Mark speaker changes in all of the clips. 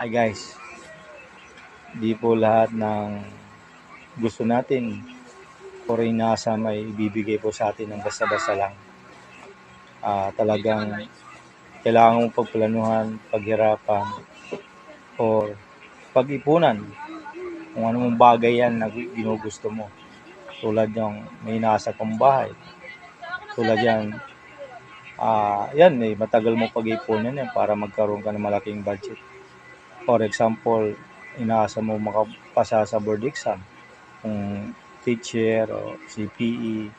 Speaker 1: Hi guys, di po lahat ng gusto natin o rin nasa may ibibigay po sa atin ng basta-basta lang. Ah, talagang kailangan mong pagplanuhan, paghirapan, o pag-ipunan kung anong bagay yan na ginugusto mo. Tulad yung may nasa kang bahay. Tulad yan, ah, yan, may matagal mo pag-ipunan yan para magkaroon ka ng malaking budget. For example, inaasa mo makapasa sa board exam. Kung teacher o CPE,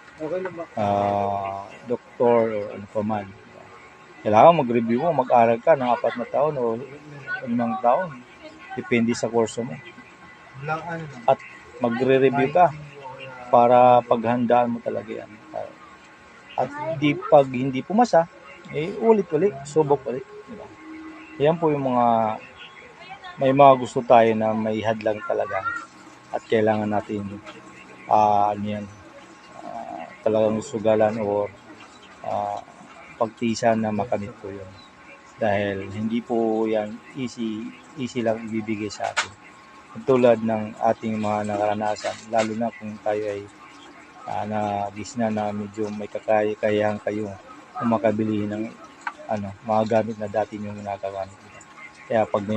Speaker 1: ah, doktor o ano pa man. Kailangan mag-review mo, mag-aral ka ng apat na taon o limang taon. Depende sa kurso mo. At magre-review ka para paghandaan mo talaga yan. At di, pag hindi pumasa, eh ulit-ulit, subok ulit. Diba? Yan po yung mga may mga gusto tayo na may hadlang talaga at kailangan natin ah ano yan, ah, talagang sugalan o ah, pagtisan na makamit po yun. Dahil hindi po yan easy, easy lang ibibigay sa atin. Tulad ng ating mga nakaranasan, lalo na kung tayo ay uh, na na na medyo may kakaya-kayahan kayo kung makabili ng ano, mga gamit na dati nyo ginagamit. Kaya pag may